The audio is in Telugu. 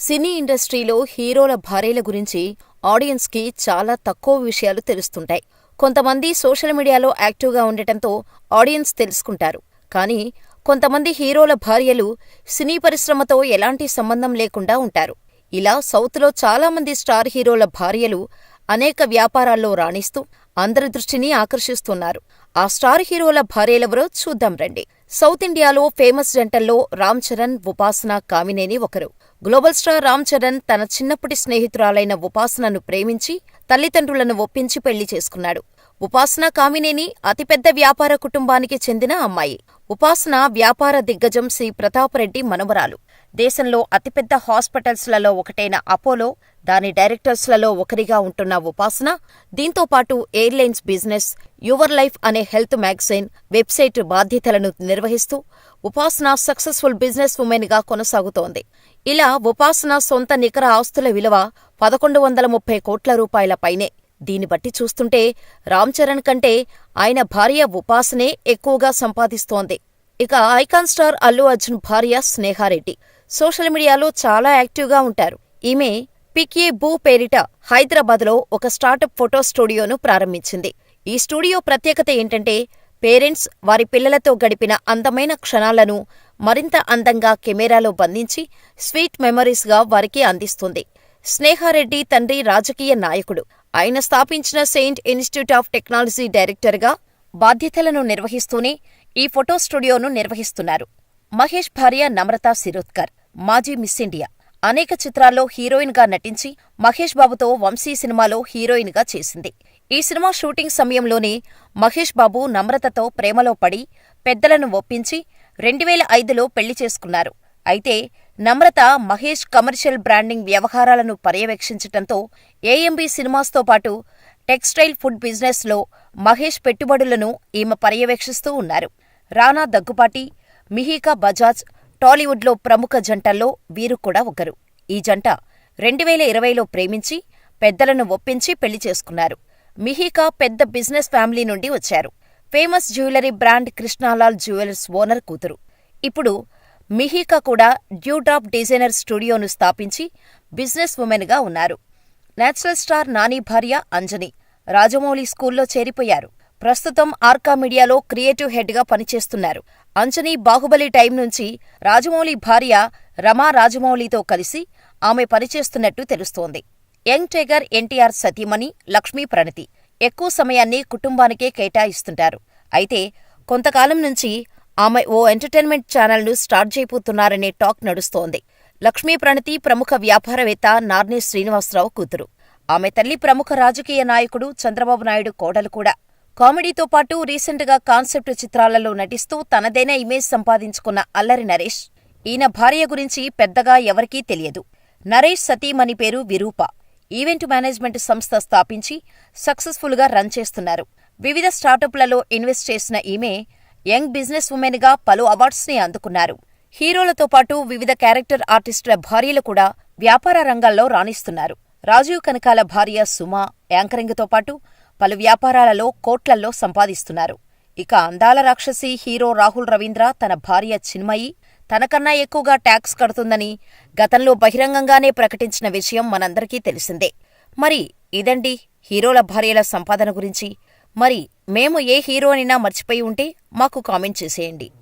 సినీ ఇండస్ట్రీలో హీరోల భార్యల గురించి ఆడియన్స్కి చాలా తక్కువ విషయాలు తెలుస్తుంటాయి. కొంతమంది సోషల్ మీడియాలో యాక్టివ్గా ఉండటంతో ఆడియన్స్ తెలుసుకుంటారు. కానీ కొంతమంది హీరోల భార్యలు సినీ పరిశ్రమతో ఎలాంటి సంబంధం లేకుండా ఉంటారు. ఇలా సౌత్లో చాలామంది స్టార్ హీరోల భార్యలు అనేక వ్యాపారాల్లో రాణిస్తూ అందరి దృష్టిని ఆకర్షిస్తున్నారు. ఆ స్టార్ హీరోల భార్యలెవరో చూద్దాం రండి. సౌత్ ఇండియాలో ఫేమస్ జంటల్లో రామ్ చరణ్ ఉపాసన కామినేని ఒకరు. గ్లోబల్ స్టార్ రామ్ చరణ్ తన చిన్నప్పటి స్నేహితురాలైన ఉపాసనను ప్రేమించి తల్లిదండ్రులను ఒప్పించి పెళ్ళి చేసుకున్నాడు. ఉపాసన కామినేని అతిపెద్ద వ్యాపార కుటుంబానికి చెందిన అమ్మాయి. ఉపాసన వ్యాపార దిగ్గజం శ్రీ ప్రతాపరెడ్డి మనవరాలు. దేశంలో అతిపెద్ద హాస్పిటల్స్లలో ఒకటైన అపోలో దాని డైరెక్టర్స్లలో ఒకరిగా ఉంటున్న ఉపాసన దీంతో పాటు ఎయిర్లైన్స్ బిజినెస్ యువర్ లైఫ్ అనే హెల్త్ మ్యాగజైన్ వెబ్సైట్ బాధ్యతలను నిర్వహిస్తూ ఉపాసన సక్సెస్ఫుల్ బిజినెస్ ఉమెన్గా కొనసాగుతోంది. ఇలా ఉపాసన సొంత నికర ఆస్తుల విలువ పదకొండు వందల ముప్పై కోట్ల రూపాయల పైనే. దీన్ని బట్టి చూస్తుంటే రామ్ చరణ్ కంటే ఆయన భార్య ఉపాసనే ఎక్కువగా సంపాదిస్తోంది. ఇక ఐకాన్ స్టార్ అల్లు అర్జున్ భార్య స్నేహారెడ్డి సోషల్ మీడియాలో చాలా యాక్టివ్గా ఉంటారు. ఈమె పిక్యే బూ పేరిట హైదరాబాద్లో ఒక స్టార్టప్ ఫోటో స్టూడియోను ప్రారంభించింది. ఈ స్టూడియో ప్రత్యేకత ఏంటంటే పేరెంట్స్ వారి పిల్లలతో గడిపిన అందమైన క్షణాలను మరింత అందంగా కెమెరాలో బంధించి స్వీట్ మెమరీస్గా వారికి అందిస్తుంది. స్నేహారెడ్డి తండ్రి రాజకీయ నాయకుడు. ఆయన స్థాపించిన సెయింట్ ఇన్స్టిట్యూట్ ఆఫ్ టెక్నాలజీ డైరెక్టర్గా బాధ్యతలను నిర్వహిస్తూనే ఈ ఫోటో స్టూడియోను నిర్వహిస్తున్నారు. మహేష్ భార్య నమ్రతా సిరోద్కర్ మాజీ మిస్ ఇండియా. అనేక చిత్రాల్లో హీరోయిన్గా నటించి మహేష్ బాబుతో వంశీ సినిమాలో హీరోయిన్గా చేసింది. ఈ సినిమా షూటింగ్ సమయంలోనే మహేష్ బాబు నమ్రతతో ప్రేమలో పడి పెద్దలను ఒప్పించి రెండువేల ఐదులో పెళ్ళి చేసుకున్నారు. అయితే నమ్రత మహేష్ కమర్షియల్ బ్రాండింగ్ వ్యవహారాలను పర్యవేక్షించటంతో ఏఎంబీ సినిమాస్తో పాటు టెక్స్టైల్ ఫుడ్ బిజినెస్లో మహేష్ పెట్టుబడులను ఈమె పర్యవేక్షిస్తూ ఉన్నారు. రానా దగ్గుపాటి మిహికా బజాజ్ టాలీవుడ్లో ప్రముఖ జంటల్లో వీరు కూడా ఒకరు. ఈ జంట రెండువేల ఇరవైలో ప్రేమించి పెద్దలను ఒప్పించి పెళ్ళి చేసుకున్నారు. మిహికా పెద్ద బిజినెస్ ఫ్యామిలీ నుండి వచ్చారు. Famous jewellery brand Krishnalal jewellers owner కూతురు. ఇప్పుడు మిహికా కూడా డ్యూడ్రాప్ డిజైనర్ స్టూడియోను స్థాపించి బిజినెస్ ఉమెన్గా ఉన్నారు. నేచురల్ స్టార్ నాని భార్య అంజని రాజమౌళి స్కూల్లో చేరిపోయారు. ప్రస్తుతం ఆర్కా మీడియాలో క్రియేటివ్ హెడ్గా పనిచేస్తున్నారు. అంజని బాహుబలి టైం నుంచి రాజమౌళి భార్య రమా రాజమౌళితో కలిసి ఆమె పనిచేస్తున్నట్టు తెలుస్తోంది. యంగ్ టైగర్ ఎన్టీఆర్ సతీమణి లక్ష్మీ ప్రణతి ఎక్కువ సమయాన్ని కుటుంబానికే కేటాయిస్తుంటారు. అయితే కొంతకాలం నుంచి ఆమె ఓ ఎంటర్టైన్మెంట్ ఛానల్ను స్టార్ట్ చేయబోతున్నారనే టాక్ నడుస్తోంది. లక్ష్మీ ప్రణతి ప్రముఖ వ్యాపారవేత్త నార్నే శ్రీనివాసరావు కూతురు. ఆమె తల్లి ప్రముఖ రాజకీయ నాయకుడు చంద్రబాబు నాయుడు కోడలు కూడా. కామెడీతో పాటు రీసెంట్గా కాన్సెప్ట్ చిత్రాలలో నటిస్తూ తనదైన ఇమేజ్ సంపాదించుకున్న అల్లరి నరేష్. ఈయన భార్య గురించి పెద్దగా ఎవరికీ తెలియదు. నరేష్ సతీమణి పేరు విరూప. ఈవెంట్ మేనేజ్మెంట్ సంస్థ స్థాపించి సక్సెస్ఫుల్గా రన్ చేస్తున్నారు. వివిధ స్టార్టప్లలో ఇన్వెస్ట్ చేసిన ఈమె యంగ్ బిజినెస్ ఉమెన్గా పలు అవార్డ్స్ని అందుకున్నారు. హీరోలతో పాటు వివిధ క్యారెక్టర్ ఆర్టిస్టుల భార్యలు కూడా వ్యాపార రంగాల్లో రాణిస్తున్నారు. రాజీవ్ కనకాల భార్య సుమ యాంకరింగ్తో పాటు పలు వ్యాపారాలలో కోట్లల్లో సంపాదిస్తున్నారు. ఇక అందాల రాక్షసి హీరో రాహుల్ రవీంద్ర తన భార్య చిన్మయి తనకన్నా ఎక్కువగా ట్యాక్స్ కడుతుందని గతంలో బహిరంగంగానే ప్రకటించిన విషయం మనందరికీ తెలిసిందే. మరి ఇదండి హీరోల భార్యల సంపాదన గురించి. మరి మేము ఏ హీరోనైనా మర్చిపోయి ఉంటే మాకు కామెంట్ చేసేయండి.